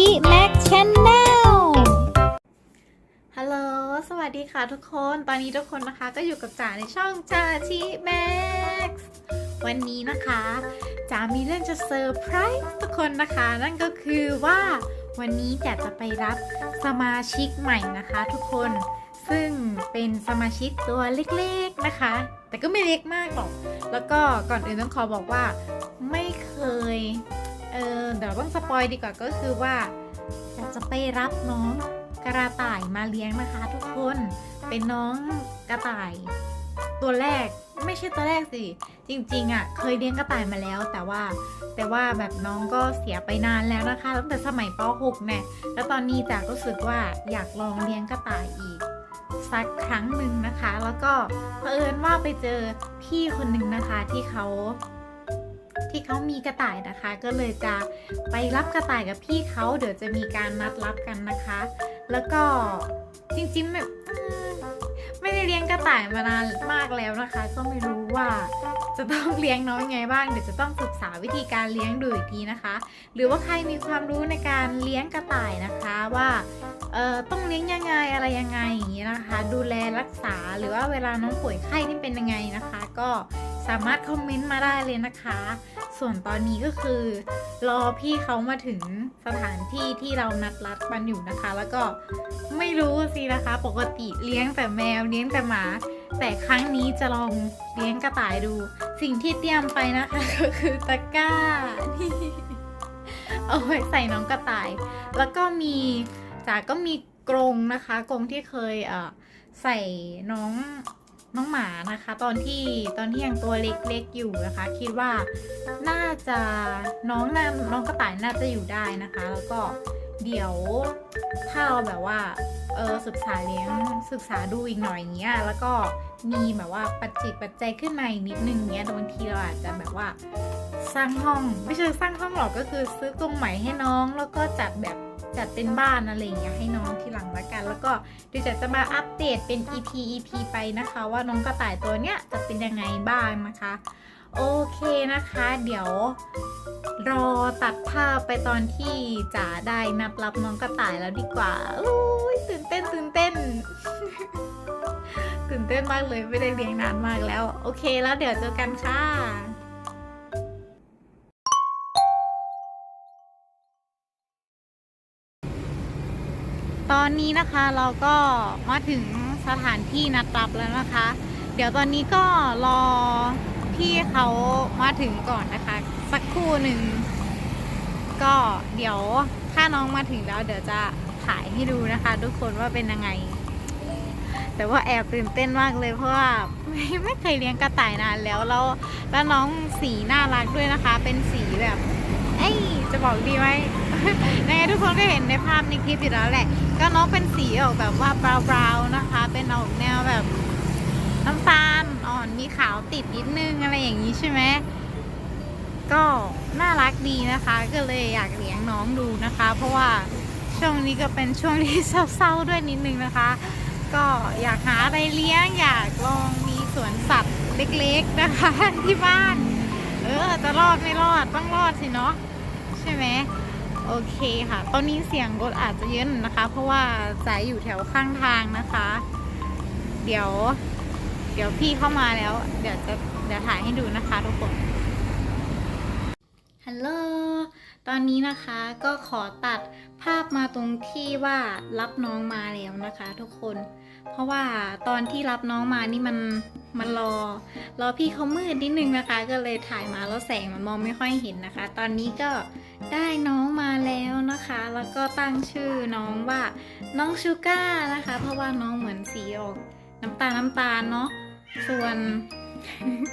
ชิแม็กชแนลฮัลโหล สวัสดีค่ะทุกคน ตอนนี้ทุกคนนะคะก็อยู่กับจ๋าในช่องจาชิแม็กซ์วันนี้นะคะจ๋ามีเรื่องจะเซอร์ไพรส์ทุกคนนะคะ นั่นก็คือว่าวันนี้จ๋าจะไปรับสมาชิกใหม่นะคะทุกคน ซึ่งเป็นสมาชิกตัวเล็กๆนะคะ แต่ก็ไม่เล็กมากหรอก แล้วก็ก่อนอื่นต้องขอบอกว่าไม่เคย เออเดี๋ยวต้องสปอยดีกว่าก็คือว่าจะจะไปรับน้องกระต่ายมาเลี้ยงนะคะ ทุกคนเป็นน้องกระต่าย ตัวแรกไม่ใช่ตัวแรกสิ จริงๆอะ่ะ เคยเลี้ยงกระต่ายมาแล้ว แต่ว่าแต่ว่าแบบน้องก็เสียไปนานแล้วนะคะตั้งแต่สมัยป .6 เนี่ยแล้วตอนนี้จากรู้สึกว่าอยากลองเลี้ยงกระต่ายอีกสักครั้งหนึ่งนะคะ แล้วก็เผอิญว่าไปเจอพี่คนหนึ่งนะคะที่เขา ที่เขามีกระต่ายนะคะ ก็เลยจะไปรับกระต่ายกับพี่เขาเดี๋ยวจะมีการนัดรับกันนะคะ แล้วก็จริงๆแบบไม่ได้เลี้ยงกระต่ายมานานมากแล้วนะคะ ก็ไม่รู้ว่าจะต้องเลี้ยงน้องยังไงบ้างเดี๋ยวจะต้องศึกษาวิธีการเลี้ยงดูอีกทีนะคะ หรือว่าใครมีความรู้ในการเลี้ยงกระต่ายนะคะว่าเอ่อต้องเลี้ยงยังไงอะไรยังไงอย่างนี้นะคะ ดูแลรักษาหรือว่าเวลาน้องป่วยไข้นี่เป็นยังไงนะคะ ก็ สามารถคอมเมนต์มาได้เลยนะคะ ส่วนตอนนี้ก็คือ รอพี่เขามาถึงสถานที่ที่เรานัดรัดมันอยู่นะคะ แล้วก็ไม่รู้สินะคะ ปกติเลี้ยงแต่แมวเลี้ยงแต่หมา แต่ครั้งนี้จะลองเลี้ยงกระต่ายดู สิ่งที่เตรียมไปนะคะก็คือตะกร้านี่เอาไว้ใส่น้องกระต่าย แล้วก็มีจ๋าก็มีกรงนะคะกรงที่เคยเออใส่น้อง น้องหมานะคะ ตอนที่ตอนที่ยังตัวเล็กๆอยู่นะคะ คิดว่าน่าจะน้องน่าน้องกระต่ายน่าจะอยู่ได้นะคะ แล้วก็เดี๋ยวถ้าเราแบบว่าเออศึกษาเลี้ยงศึกษาดูอีกหน่อยอย่างเงี้ยแล้วก็มีแบบว่าปัจจิตปัจจัยขึ้นมาอีกนิดนึงเงี้ยบางทีเราอาจจะแบบว่าสร้างห้อง ไม่ใช่สร้างห้องหรอกก็คือซื้อกรงใหม่ให้น้องแล้วก็จัดแบบ จัดเป็นบ้านอะไรอย่างเงี้ยให้น้องทีหลังละกัน แล้วก็เดี๋ยวจะจะมาอัปเดตเป็น EP EP ไปนะคะ ว่าน้องกระต่ายตัวเนี้ยจะเป็นยังไงบ้างนะคะ โอเคนะคะ เดี๋ยวรอตัดภาพไปตอนที่จ๋าได้นัดรับน้องกระต่ายแล้วดีกว่าอุ้ยตื่นเต้นตื่นเต้นตื่นเต้นมากเลยไม่ได้เลี้ยงนานมากแล้ว โอเคแล้วเดี๋ยวเจอกันค่ะ ตอนนี้นะคะเราก็มาถึงสถานที่นัดรับแล้วนะคะ เดี๋ยวตอนนี้ก็รอพี่เขามาถึงก่อนนะคะ สักครู่หนึ่ง ก็เดี๋ยวถ้าน้องมาถึงแล้ว เดี๋ยวจะถ่ายให้ดูนะคะ ทุกคนว่าเป็นยังไง แต่ว่าแอบตื่นเต้นมากเลยเพราะว่าไม่ไม่เคยเลี้ยงกระต่ายนานแล้วแล้วแล้วน้องสีน่ารักด้วยนะคะ เป็นสีแบบ เอ้ยจะบอกดีไหม ยังไงทุกคนก็เห็นในภาพในคลิปอยู่แล้วแหละ ก็น้องเป็นสีออกแบบว่าบราวๆนะคะ เป็นออกแนวแบบน้ำตาลอ่อนมีขาวติดนิดนึงอะไรอย่างนี้ใช่ไหมก็น่ารักดีนะคะ ก็เลยอยากเลี้ยงน้องดูนะคะ เพราะว่าช่วงนี้ก็เป็นช่วงที่เศร้าๆด้วยนิดนึงนะคะ ก็อยากหาอะไรเลี้ยงอยากลองมีสวนสัตว์เล็กๆนะคะที่บ้าน เออจะรอดไม่รอดต้องรอดสิเนาะใช่ไหม โอเคค่ะ ตอนนี้เสียงรถอาจจะเยอะนะคะ เพราะว่าสายอยู่แถวข้างทางนะคะ เดี๋ยว เดี๋ยวพี่เข้ามาแล้ว เดี๋ยวจะเดี๋ยวถ่ายให้ดูนะคะทุกคน ฮัลโหล ตอนนี้นะคะก็ขอตัดภาพมาตรงที่ว่ารับน้องมาแล้วนะคะ ทุกคน เพราะว่าตอนที่รับน้องมานี่มัน มันรอ รอพี่เขามืดนิดนึงนะคะ ก็เลยถ่ายมาแล้วแสงมันมองไม่ค่อยเห็นนะคะ ตอนนี้ก็ได้น้องมาแล้วนะคะ แล้วก็ตั้งชื่อน้องว่าน้องชูก้านะคะ เพราะว่าน้องเหมือนสีออกน้ำตาลน้ำตาลเนาะ ส่วน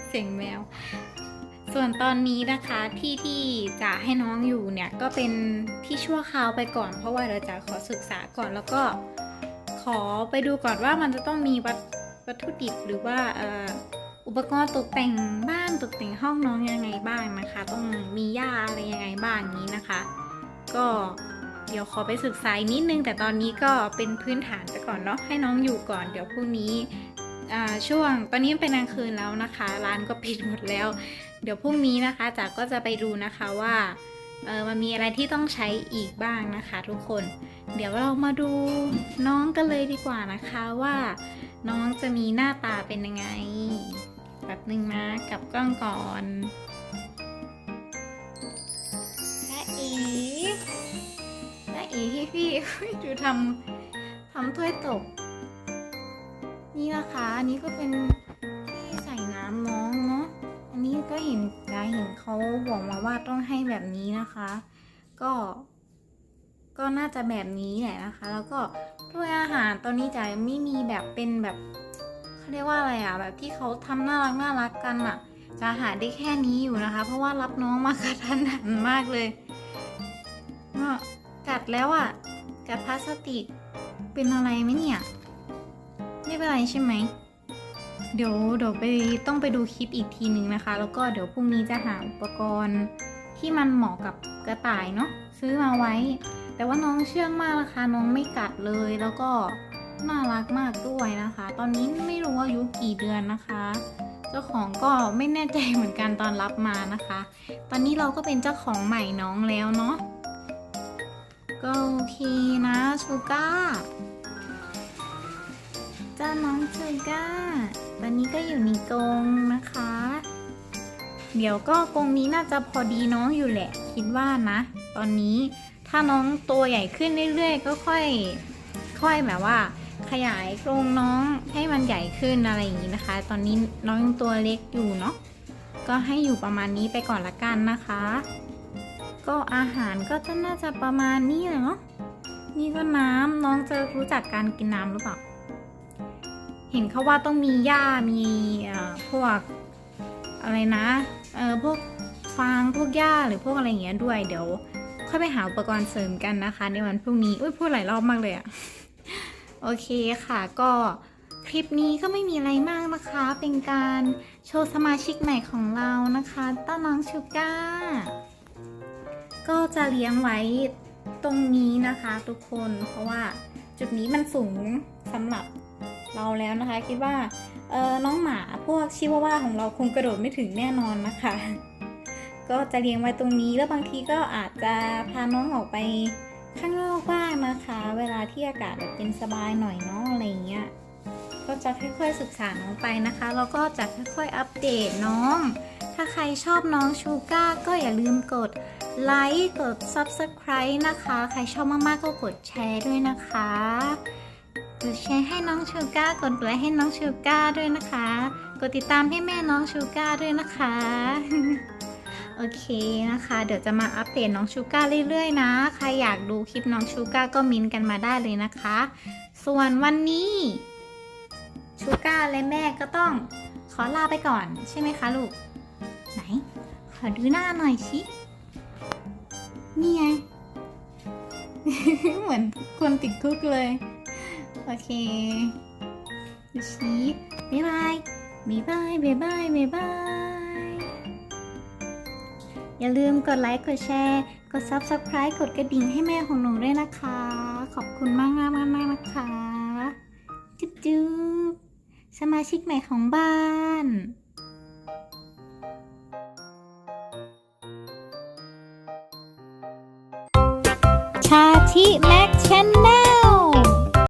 เสียงแมว ส่วนตอนนี้นะคะที่ที่จะให้น้องอยู่เนี่ยก็เป็นที่ชั่วคราวไปก่อน เพราะว่าเราจะขอศึกษาก่อนแล้วก็ขอไปดูก่อนว่ามันจะต้องมีวัต วัตถุดิบหรือว่าอุปกรณ์ตกแต่งบ้านตกแต่งห้องน้องยังไงบ้างนะคะ ต้องมีหญ้าอะไรยังไงบ้างนี้นะคะ ก็เดี๋ยวขอไปศึกษานิดนึง แต่ตอนนี้ก็เป็นพื้นฐานไปก่อนเนาะให้น้องอยู่ก่อนเดี๋ยวพรุ่งนี้ช่วงตอนนี้เป็นกลางคืนแล้วนะคะ ร้านก็ปิดหมดแล้ว เดี๋ยวพรุ่งนี้นะคะจ๋าก็จะไปดูนะคะว่าเออมันมีอะไรที่ต้องใช้อีกบ้างนะคะ ทุกคน เดี๋ยวเรามาดูน้องกันเลยดีกว่านะคะว่า น้องจะมีหน้าตาเป็นยังไงแบบหนึ่งนะกลับกล้องก่อนและเอ๋และเอ๋พี่พี่ๆดูทำทำถ้วยตก นี่นะคะอันนี้ก็เป็นที่ใส่น้ำน้องเนาะอันนี้ก็เห็นยายเห็นเขาบอกมาว่าต้องให้แบบนี้นะคะ ก็ น่าจะแบบนี้แหละนะคะ แล้วก็ถ้วยอาหารตอนนี้จะไม่มีแบบเป็นแบบเขาเรียกว่าอะไรอะแบบที่เขาทำน่ารักน่ารักกันอะจะหาได้แค่นี้อยู่นะคะ เพราะว่ารับน้องมากระทันหันมากเลยก็กัดแล้วอะกัดพลาสติกเป็นอะไรไหมเนี่ยไม่เป็นไรใช่ไหมเดี๋ยวเดี๋ยวไปต้องไปดูคลิปอีกทีหนึ่งนะคะ แล้วก็เดี๋ยวพรุ่งนี้จะหาอุปกรณ์ที่มันเหมาะกับกระต่ายเนาะซื้อมาไว้ แต่ว่าน้องเชื่องมากนะคะ น้องไม่กัดเลยแล้วก็น่ารักมากด้วยนะคะ ตอนนี้ไม่รู้ว่าอายุกี่เดือนนะคะ เจ้าของก็ไม่แน่ใจเหมือนกันตอนรับมานะคะ ตอนนี้เราก็เป็นเจ้าของใหม่น้องแล้วเนาะก็โอเคนะชูก้าเจ้าน้องชูก้าตอนนี้ก็อยู่ในกรงนะคะ เดี๋ยวก็กรงนี้น่าจะพอดีน้องอยู่แหละ คิดว่านะ ตอนนี้ ถ้าน้องตัวใหญ่ขึ้นเรื่อยๆ ก็ค่อย ค่อยแบบว่า ขยายกรงน้องให้มันใหญ่ขึ้นอะไรอย่างนี้นะคะ ตอนนี้น้องยังตัวเล็กอยู่เนาะ ก็ให้อยู่ประมาณนี้ไปก่อนละกันนะคะ ก็อาหารก็จะน่าจะประมาณนี้แหละเนาะ นี่ก็น้ำน้องจะรู้จักการกินน้ำหรือเปล่า เห็นเขาว่าต้องมีหญ้า มีอ่อพวกอะไรนะ เออพวกฟางพวกหญ้าหรือพวกอะไรอย่างเงี้ยด้วย เดี๋ยว ค่อยไปหาอุปกรณ์เสริมกันนะคะ ในวันพรุ่งนี้อุ้ยพูดหลายรอบมากเลยอะโอเคค่ะก็คลิปนี้ก็ไม่มีอะไรมากนะคะ เป็นการโชว์สมาชิกใหม่ของเรานะคะต้าน้องชูก้า ก็จะเลี้ยงไว้ตรงนี้นะคะทุกคน เพราะว่าจุดนี้มันสูงสำหรับเราแล้วนะคะ คิดว่าน้องหมาพวกชิวาว่าของเราคงกระโดดไม่ถึงแน่นอนนะคะ ก็จะเลี้ยงไว้ตรงนี้แล้วบางทีก็อาจจะพาน้องออกไปข้างนอกบ้างนะคะ เวลาที่อากาศแบบเป็นสบายหน่อยเนาะอะไรเงี้ยก็จะค่อยๆศึกษาน้องไปนะคะแล้วก็จะค่อยๆอัปเดตน้อง ถ้าใครชอบน้องชูก้าก็อย่าลืมกดไลค์กด Subscribe นะคะ ใครชอบมากๆก็กดแชร์ด้วยนะคะกดแชร์ให้น้องชูก้ากดไลค์ให้น้องชูก้าด้วยนะคะ กดติดตามให้แม่น้องชูก้าด้วยนะคะ โอเคนะคะ เดี๋ยวจะมาอัปเดตน้องชูก้าเรื่อยๆนะ ใครอยากดูคลิปน้องชูก้าก็มินกันมาได้เลยนะคะ ส่วนวันนี้ชูก้าและแม่ก็ต้องขอลาไปก่อนใช่ไหมคะลูก ไหน ขอดูหน้าหน่อยสินี่ไง เหมือนคนติดคุกเลย โอเคดูสิบ๊ายบายบ๊ายบายบ๊ายบายบ๊ายบาย อย่าลืมกดไลค์ กดแชร์ กด Subscribe กดกระดิ่งให้แม่ของหนูด้วยนะคะ ขอบคุณมากมากมากมากนะคะ จุ๊บจุ๊บสมาชิกใหม่ของบ้านชาชิแม